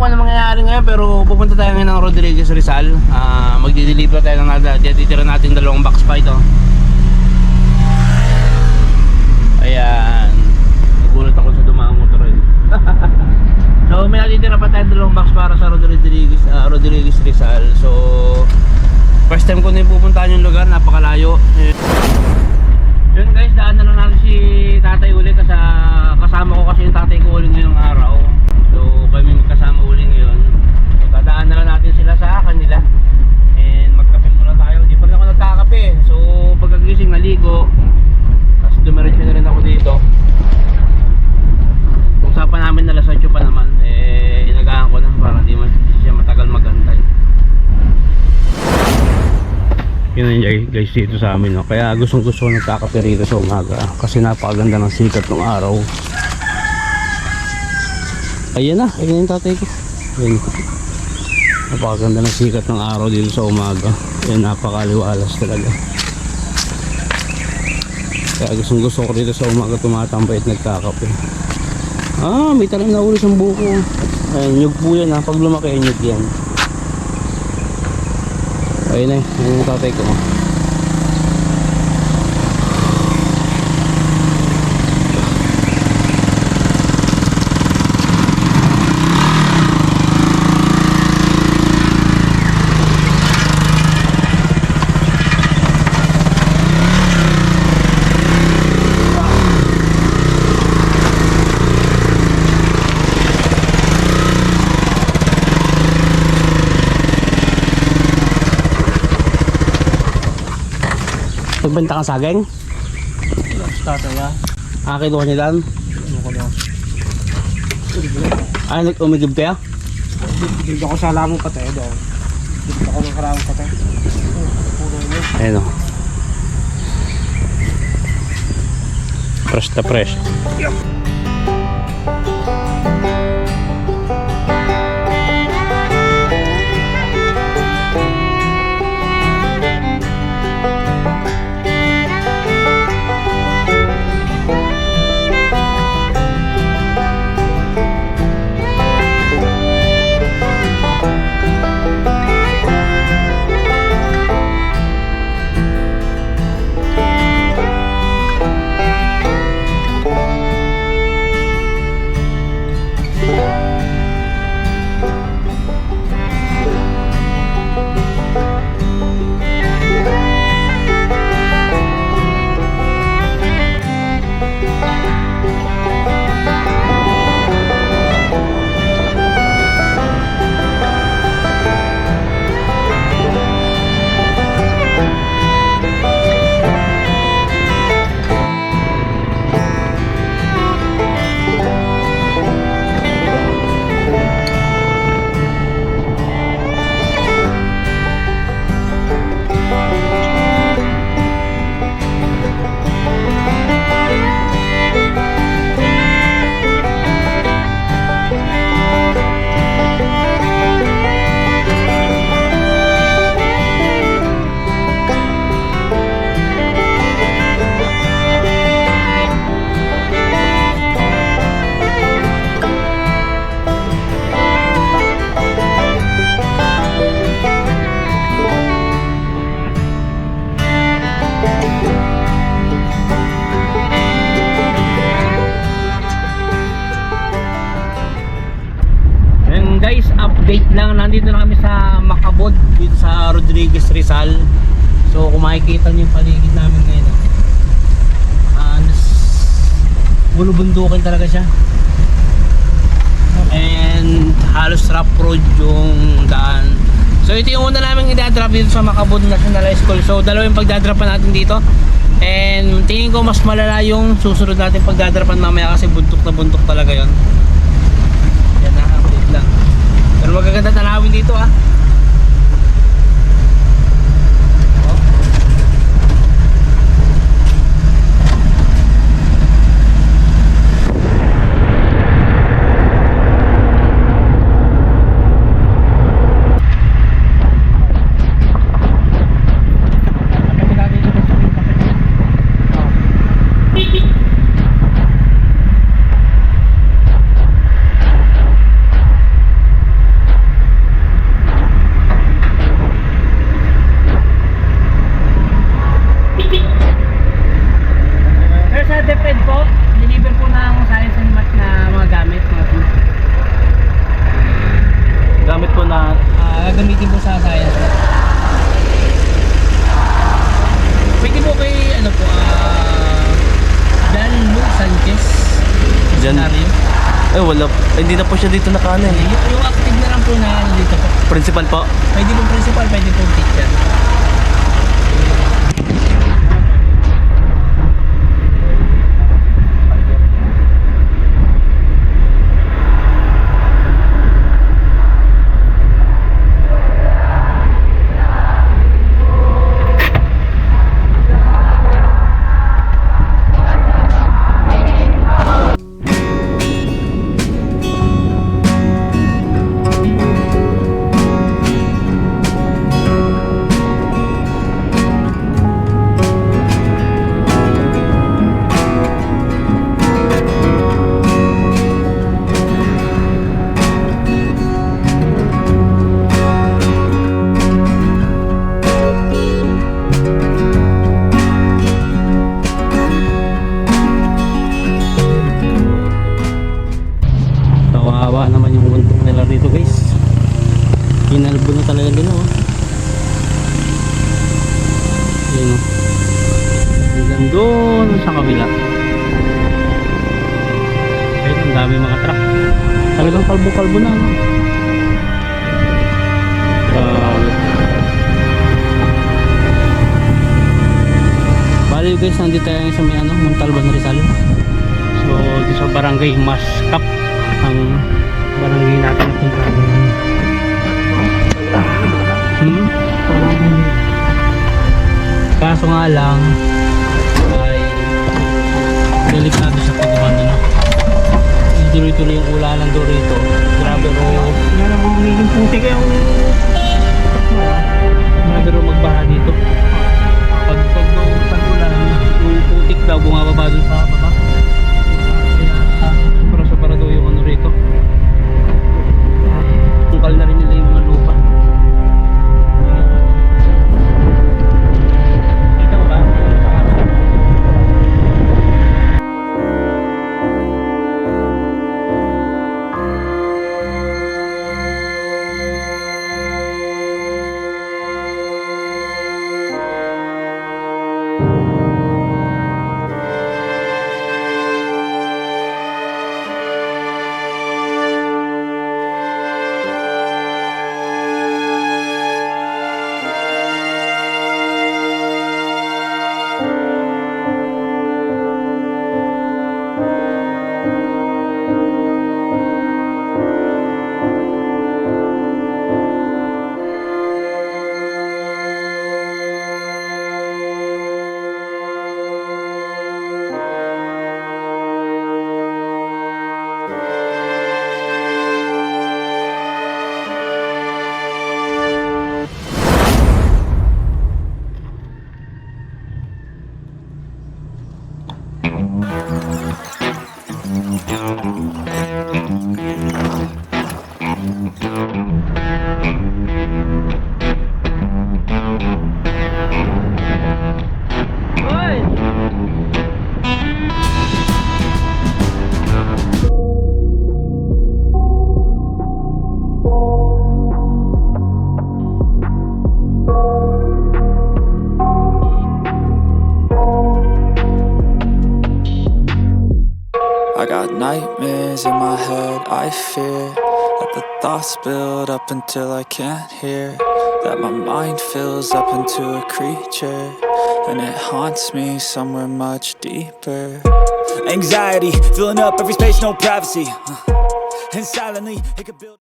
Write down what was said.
kung ano mangyayari ngayon pero pupunta tayo ngayon ng Rodriguez Rizal. Ah, magdi-deliver tayo ng. Titira natin dalawang box pa ito. Ayan. Nagulat ako sa dumaang motor yun. so may natitira pa tayo dalawang box para sa Rodriguez, ah, Rodriguez Rizal. So first time ko na yung pupuntahan yung lugar, napakalayo. Eh, yun guys, daan na lang si tatay uli kasi kasama ko kasi yung tatay ko uli ngayong araw. So kami magkasama uli ngayon. So dadaan na lang natin sila sa kanila. Guys dito sa amin no. Kaya gustong gusto ko nagkakape rito sa umaga kasi napakaganda ng sikat ng araw. Ayan na, ayan yung tatay ko. Ayan. Napakaganda ng sikat ng araw dito sa umaga. Ayan, napakaliwalas talaga. Kaya gustong gusto ko rito sa umaga tumatambay at nagkakape. Ah, may talim na uli sa buko. Ayan, nyug po yan ha. Pag lumaki, nyug yan. Ayun na, ayun yung tatay ko. Nagbenta ka saging? Tatay ah. Ah, kinuha ko daw? Ay, nag-umigib kayo? Dito ako sa lamong patay daw. Dito ako ng karamong patay. Ayun o. Fresh na fresh. And Rizal. So kung makikita niyo yung paligid namin ngayon. Uh, bulubundukin talaga siya. And halos rough road yung daan. So ito yung una namin idadrop dito sa Macabod National High School. So dalawa yung pagdadropan natin dito. And tingin ko mas malala yung susunod natin pagdadropan mamaya kasi buntok na buntok talaga yon. Yan na, update lang. Pero magaganda tanawin dito ah. Oh. Kami natin dito sa wala. Ay, hindi na po siya dito nakana eh. Yung, yung active na lang po na ano dito po. Principal po. Pwede po principal, pwede po teacher. Doon sa kabila. Ayun, ang dami mga truck. Talagang kalbo-kalbo na. No? Grabe. Bali guys, nandito tayo sa may ano, Montalban Rizal. So, dito sa barangay Mascap ang barangay natin na puntahan. Hmm? Kaso nga lang delikado sa pagkuhan ano. Tuloy-tuloy yung ulalan doon rito. Grabe ro. Yan ang magiging Nightmares in my head, I fear that the thoughts build up until I can't hear. That my mind fills up into a creature, and it haunts me somewhere much deeper. Anxiety filling up every space, no privacy. Uh, and silently, it could build.